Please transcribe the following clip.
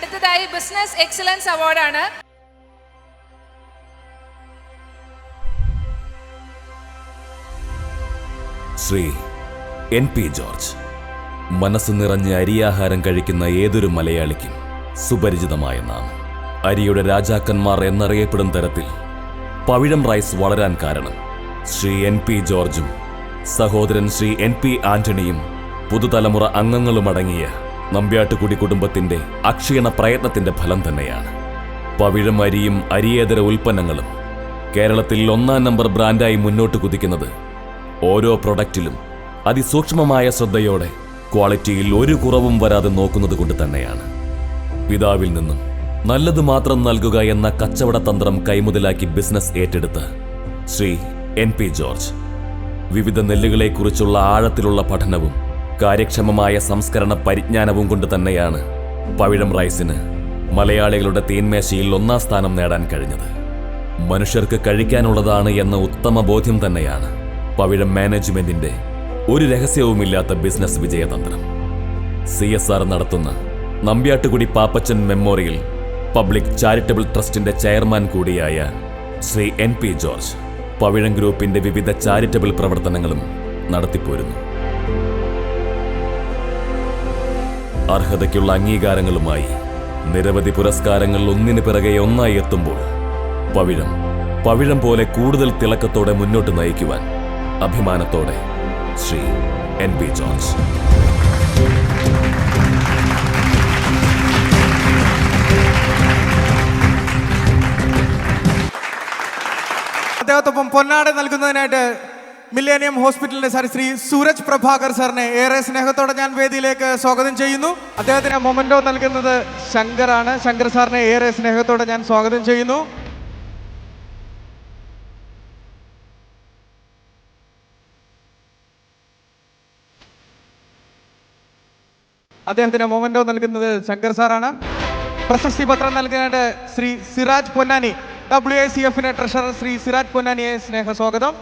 അടുത്തതായി business excellence അവാർഡാണ്. Shri N P George മനസ്സ് നിറഞ്ഞ് അരിയാഹാരം കഴിക്കുന്ന ഏതൊരു മലയാളിക്കും സുപരിചിതമായ നാമം. അരിയുടെ രാജാക്കന്മാർ എന്നറിയപ്പെടും തരത്തിൽ പവിഴം റൈസ് വളരാൻ കാരണം ശ്രീ എൻ പി ജോർജും സഹോദരൻ ശ്രീ എൻ പി ആന്റണിയും പുതുതലമുറ അംഗങ്ങളുമടങ്ങിയ നമ്പ്യാട്ടുകുടി കുടുംബത്തിന്റെ അക്ഷീണ പ്രയത്നത്തിന്റെ ഫലം തന്നെയാണ്. പവിഴം അരിയും അരിയേതര ഉൽപ്പന്നങ്ങളും കേരളത്തിൽ ഒന്നാം നമ്പർ ബ്രാൻഡായി മുന്നോട്ട് കുതിക്കുന്നത് ഓരോ പ്രൊഡക്റ്റിലും അതിസൂക്ഷ്മമായ ശ്രദ്ധയോടെ ക്വാളിറ്റിയിൽ ഒരു കുറവും വരാതെ നോക്കുന്നത് കൊണ്ട് തന്നെയാണ്. പിതാവിൽ നിന്നും നല്ലത് മാത്രം നൽകുക എന്ന കച്ചവട തന്ത്രം കൈമുതലാക്കി ബിസിനസ് ഏറ്റെടുത്ത് ശ്രീ എൻ പി ജോർജ്. വിവിധ നെല്ലുകളെക്കുറിച്ചുള്ള ആഴത്തിലുള്ള പഠനവും കാര്യക്ഷമമായ സംസ്കരണ പരിജ്ഞാനവും കൊണ്ട് തന്നെയാണ് പവിഴം റൈസിന് മലയാളികളുടെ തീന്മേശയിൽ ഒന്നാം സ്ഥാനം നേടാൻ കഴിഞ്ഞത്. മനുഷ്യർക്ക് കഴിക്കാനുള്ളതാണ് എന്ന ഉത്തമ ബോധ്യം തന്നെയാണ് പവിഴം മാനേജ്മെന്റിന്റെ ഒരു രഹസ്യവുമില്ലാത്ത ബിസിനസ് വിജയതന്ത്രം. സി എസ് ആർ നടത്തുന്ന Nambiattukudy Pappachan memorial public charitable ട്രസ്റ്റിന്റെ ചെയർമാൻ കൂടിയായ ശ്രീ എൻ പി ജോർജ് പവിഴം ഗ്രൂപ്പിന്റെ വിവിധ ചാരിറ്റബിൾ പ്രവർത്തനങ്ങളും നടത്തിപ്പോരുന്നു. അർഹതയ്ക്കുള്ള അംഗീകാരങ്ങളുമായി നിരവധി പുരസ്കാരങ്ങൾ ഒന്നിനു പിറകെ ഒന്നായി എത്തുമ്പോൾ പവിഴം പവിഴം പോലെ കൂടുതൽ തിളക്കത്തോടെ മുന്നോട്ട് നയിക്കുവാൻ അഭിമാനത്തോടെ ശ്രീ എൻ പി ജോർജ് അദ്ദേഹത്തൊപ്പം പൊന്നാട നൽകുന്നതിനായിട്ട് മില്ലേനിയം ഹോസ്പിറ്റലിന്റെ സാർ ശ്രീ സൂരജ് പ്രഭാകർ സാറിനെ ഏറെ സ്നേഹത്തോടെ ഞാൻ വേദിയിലേക്ക് സ്വാഗതം ചെയ്യുന്നു. അദ്ദേഹത്തിന് മൊമെന്റോ നൽകുന്നത് ശങ്കറാണ്. ശങ്കർ സാറിനെ ഏറെ സ്നേഹത്തോടെ ഞാൻ സ്വാഗതം ചെയ്യുന്നു. അദ്ദേഹത്തിന് മൊമെന്റോ നൽകുന്നത് ശങ്കർ സാറാണ് പ്രശസ്തി പത്രം നൽകാനായിട്ട് Shri Siraj Ponnani W A C എഫിന്റെ ട്രഷറർ ശ്രീ സിറാജ് പൊന്നാനിയെ സ്നേഹ സ്വാഗതം